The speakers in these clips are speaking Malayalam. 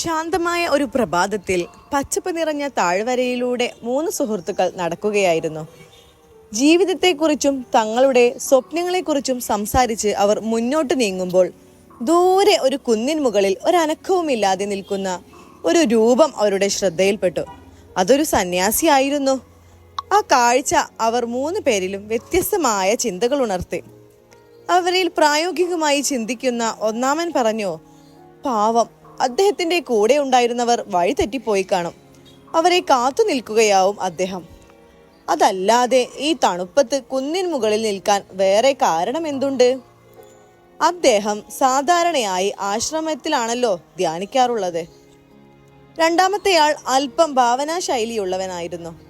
ശാന്തമായ ഒരു പ്രഭാതത്തിൽ പച്ചപ്പ് നിറഞ്ഞ താഴ്വരയിലൂടെ മൂന്ന് സുഹൃത്തുക്കൾ നടക്കുകയായിരുന്നു. ജീവിതത്തെക്കുറിച്ചും തങ്ങളുടെ സ്വപ്നങ്ങളെക്കുറിച്ചും സംസാരിച്ച് അവർ മുന്നോട്ട് നീങ്ങുമ്പോൾ ദൂരെ ഒരു കുന്നിൻ മുകളിൽ ഒരനക്കവുമില്ലാതെ നിൽക്കുന്ന ഒരു രൂപം അവരുടെ ശ്രദ്ധയിൽപ്പെട്ടു. അതൊരു സന്യാസിയായിരുന്നു ആ കാഴ്ച അവർ മൂന്ന് പേരിലും വ്യത്യസ്തമായ ചിന്തകൾ ഉണർത്തി. അവരിൽ പ്രായോഗികമായി ചിന്തിക്കുന്ന ഒന്നാമൻ പറഞ്ഞു പാവം അദ്ദേഹത്തിന്റെ കൂടെ ഉണ്ടായിരുന്നവർ വഴിതെറ്റിപ്പോയി കാണും. അവരെ കാത്തു നിൽക്കുകയാവും അദ്ദേഹം. അതല്ലാതെ ഈ തണുപ്പത്ത് കുന്നിൻ മുകളിൽ നിൽക്കാൻ വേറെ കാരണം എന്തുണ്ട്? അദ്ദേഹം സാധാരണയായി ആശ്രമത്തിലാണല്ലോ ധ്യാനിക്കാറുള്ളത്. രണ്ടാമത്തെയാൾ അല്പം ഭാവനാ ശൈലിയുള്ളവനായിരുന്നു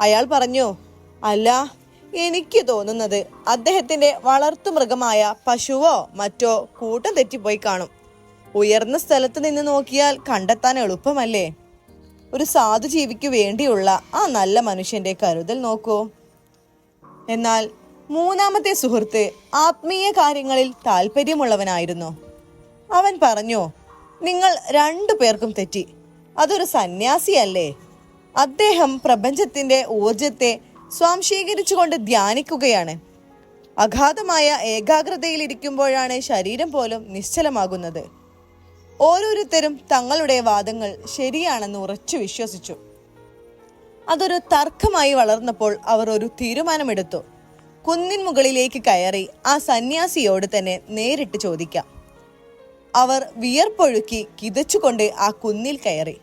അയാൾ പറഞ്ഞു അല്ല എനിക്ക് തോന്നുന്നത് അദ്ദേഹത്തിന്റെ വളർത്തു മൃഗമായ പശുവോ മറ്റോ കൂട്ടം തെറ്റിപ്പോയി കാണും. ഉയർന്ന സ്ഥലത്ത് നിന്ന് നോക്കിയാൽ കണ്ടെത്താൻ എളുപ്പമല്ലേ? ഒരു സാധു ജീവിക്ക് വേണ്ടിയുള്ള ആ നല്ല മനുഷ്യന്റെ കരുതൽ നോക്കൂ. എന്നാൽ മൂന്നാമത്തെ സുഹൃത്ത് ആത്മീയ കാര്യങ്ങളിൽ താല്പര്യമുള്ളവനായിരുന്നു അവൻ പറഞ്ഞു നിങ്ങൾ രണ്ടു പേർക്കും തെറ്റി. അതൊരു സന്യാസിയല്ലേ? അദ്ദേഹം പ്രപഞ്ചത്തിന്റെ ഊർജത്തെ സ്വാംശീകരിച്ചുകൊണ്ട് ധ്യാനിക്കുകയാണ്. അഗാധമായ ഏകാഗ്രതയിലിരിക്കുമ്പോഴാണ് ശരീരം പോലും നിശ്ചലമാകുന്നത്. ഓരോരുത്തരും തങ്ങളുടെ വാദങ്ങൾ ശരിയാണെന്ന് ഉറച്ചു വിശ്വസിച്ചു. അതൊരു തർക്കമായി വളർന്നപ്പോൾ അവർ ഒരു തീരുമാനമെടുത്തു. കുന്നിൻ മുകളിലേക്ക് കയറി ആ സന്യാസിയോട് തന്നെ നേരിട്ട് ചോദിക്കാം. അവർ വിയർപ്പൊഴുക്കി കിതച്ചുകൊണ്ട് ആ കുന്നിൽ കയറി.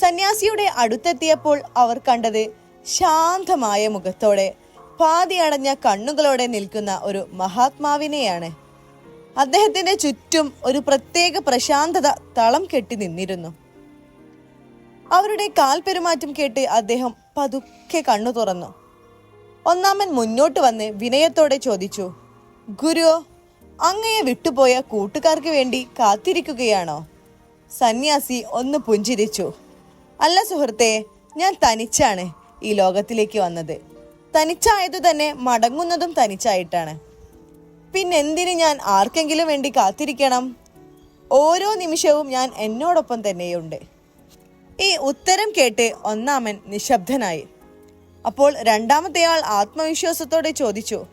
സന്യാസിയുടെ അടുത്തെത്തിയപ്പോൾ അവർ കണ്ടത് ശാന്തമായ മുഖത്തോടെ പാതി അടഞ്ഞ കണ്ണുകളോടെ നിൽക്കുന്ന ഒരു മഹാത്മാവിനെയാണ്. അദ്ദേഹത്തിന്റെ ചുറ്റും ഒരു പ്രത്യേക പ്രശാന്തത തളം കെട്ടി നിന്നിരുന്നു. അവരുടെ കാൽപെരുമാറ്റം കേട്ട് അദ്ദേഹം പതുക്കെ കണ്ണു തുറന്നു. ഒന്നാമൻ മുന്നോട്ട് വന്ന് വിനയത്തോടെ ചോദിച്ചു ഗുരു അങ്ങയെ വിട്ടുപോയ കൂട്ടുകാർക്ക് വേണ്ടി കാത്തിരിക്കുകയാണോ? സന്യാസി ഒന്ന് പുഞ്ചിരിച്ചു അല്ല സുഹൃത്തെ ഞാൻ തനിച്ചാണ് ഈ ലോകത്തിലേക്ക് വന്നത്. തനിച്ചായതു തന്നെ മടങ്ങുന്നതും തനിച്ചായിട്ടാണ്. പിന്നെന്തിന് ഞാൻ ആർക്കെങ്കിലും വേണ്ടി കാത്തിരിക്കണം? ഓരോ നിമിഷവും ഞാൻ എന്നോടൊപ്പം തന്നെയുണ്ട്. ഈ ഉത്തരം കേട്ട് ഒന്നാമൻ നിശബ്ദനായി. അപ്പോൾ രണ്ടാമത്തെയാൾ ആത്മവിശ്വാസത്തോടെ ചോദിച്ചു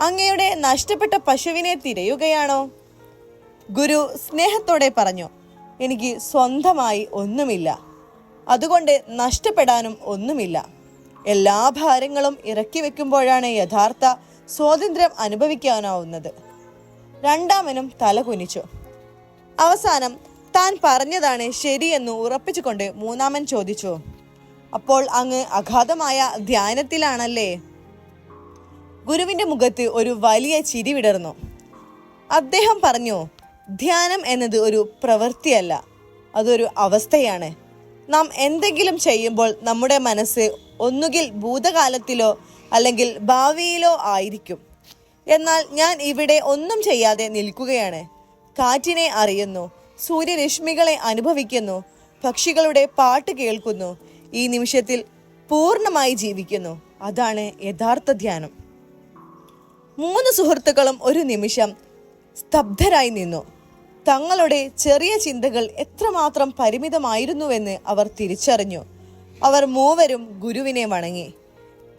അങ്ങയുടെ നഷ്ടപ്പെട്ട പശുവിനെ തിരയുകയാണോ? ഗുരു സ്നേഹത്തോടെ പറഞ്ഞു എനിക്ക് സ്വന്തമായി ഒന്നുമില്ല. അതുകൊണ്ട് നഷ്ടപ്പെടാനും ഒന്നുമില്ല. എല്ലാ ഭാരങ്ങളും ഇറക്കി വെക്കുമ്പോഴാണ് യഥാർത്ഥ സ്വാതന്ത്ര്യം അനുഭവിക്കാനാവുന്നത്. രണ്ടാമനും തല കുനിച്ചു. അവസാനം താൻ പറഞ്ഞതാണ് ശരിയെന്ന് ഉറപ്പിച്ചുകൊണ്ട് മൂന്നാമൻ ചോദിച്ചു. അപ്പോൾ അങ്ങ് അഗാധമായ ധ്യാനത്തിലാണല്ലേ? ഗുരുവിന്റെ മുഖത്ത് ഒരു വലിയ ചിരി വിടർന്നു. അദ്ദേഹം പറഞ്ഞു ധ്യാനം എന്നത് ഒരു പ്രവൃത്തിയല്ല അതൊരു അവസ്ഥയാണ്. നാം എന്തെങ്കിലും ചെയ്യുമ്പോൾ നമ്മുടെ മനസ്സ് ഒന്നുകിൽ ഭൂതകാലത്തിലോ അല്ലെങ്കിൽ ഭാവിയിലോ ആയിരിക്കും. എന്നാൽ ഞാൻ ഇവിടെ ഒന്നും ചെയ്യാതെ നിൽക്കുകയാണ്. കാറ്റിനെ അറിയുന്നു സൂര്യരശ്മികളെ അനുഭവിക്കുന്നു പക്ഷികളുടെ പാട്ട് കേൾക്കുന്നു ഈ നിമിഷത്തിൽ പൂർണമായി ജീവിക്കുന്നു. അതാണ് യഥാർത്ഥ ധ്യാനം. മൂന്ന് സുഹൃത്തുക്കളും ഒരു നിമിഷം സ്തബ്ധരായി നിന്നു. തങ്ങളുടെ ചെറിയ ചിന്തകൾ എത്രമാത്രം പരിമിതമായിരുന്നുവെന്ന് അവർ തിരിച്ചറിഞ്ഞു. അവർ മൂവരും ഗുരുവിനെ വണങ്ങി.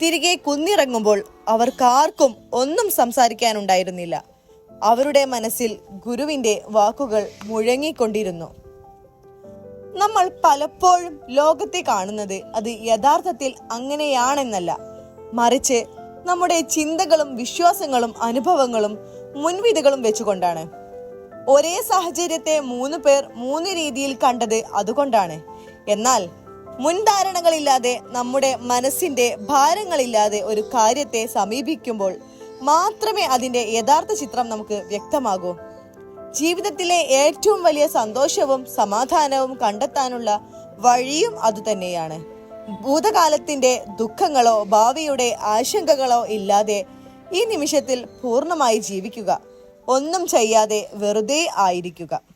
തിരികെ കുന്നിറങ്ങുമ്പോൾ അവർക്കാർക്കും ഒന്നും സംസാരിക്കാനുണ്ടായിരുന്നില്ല. അവരുടെ മനസ്സിൽ ഗുരുവിന്റെ വാക്കുകൾ മുഴങ്ങിക്കൊണ്ടിരുന്നു. നമ്മൾ പലപ്പോഴും ലോകത്തെ കാണുന്നത് അത് യഥാർത്ഥത്തിൽ അങ്ങനെയാണെന്നല്ല. മറിച്ച് നമ്മുടെ ചിന്തകളും വിശ്വാസങ്ങളും അനുഭവങ്ങളും മുൻവിധികളും വെച്ചുകൊണ്ടാണ്. ഒരേ സാഹചര്യത്തെ മൂന്ന് പേർ മൂന്ന് രീതിയിൽ കണ്ടത് അതുകൊണ്ടാണ്. എന്നാൽ മുൻധാരണകളില്ലാതെ നമ്മുടെ മനസ്സിന്റെ ഭാരങ്ങളില്ലാതെ ഒരു കാര്യത്തെ സമീപിക്കുമ്പോൾ മാത്രമേ അതിന്റെ യഥാർത്ഥ ചിത്രം നമുക്ക് വ്യക്തമാകൂ. ജീവിതത്തിലെ ഏറ്റവും വലിയ സന്തോഷവും സമാധാനവും കണ്ടെത്താനുള്ള വഴിയും അതുതന്നെയാണ് ഭൂതകാലത്തിന്റെ ദുഃഖങ്ങളോ ഭാവിയുടെ ആശങ്കകളോ ഇല്ലാതെ ഈ നിമിഷത്തിൽ പൂർണമായി ജീവിക്കുക. ഒന്നും ചെയ്യാതെ വെറുതെ ആയിരിക്കുക.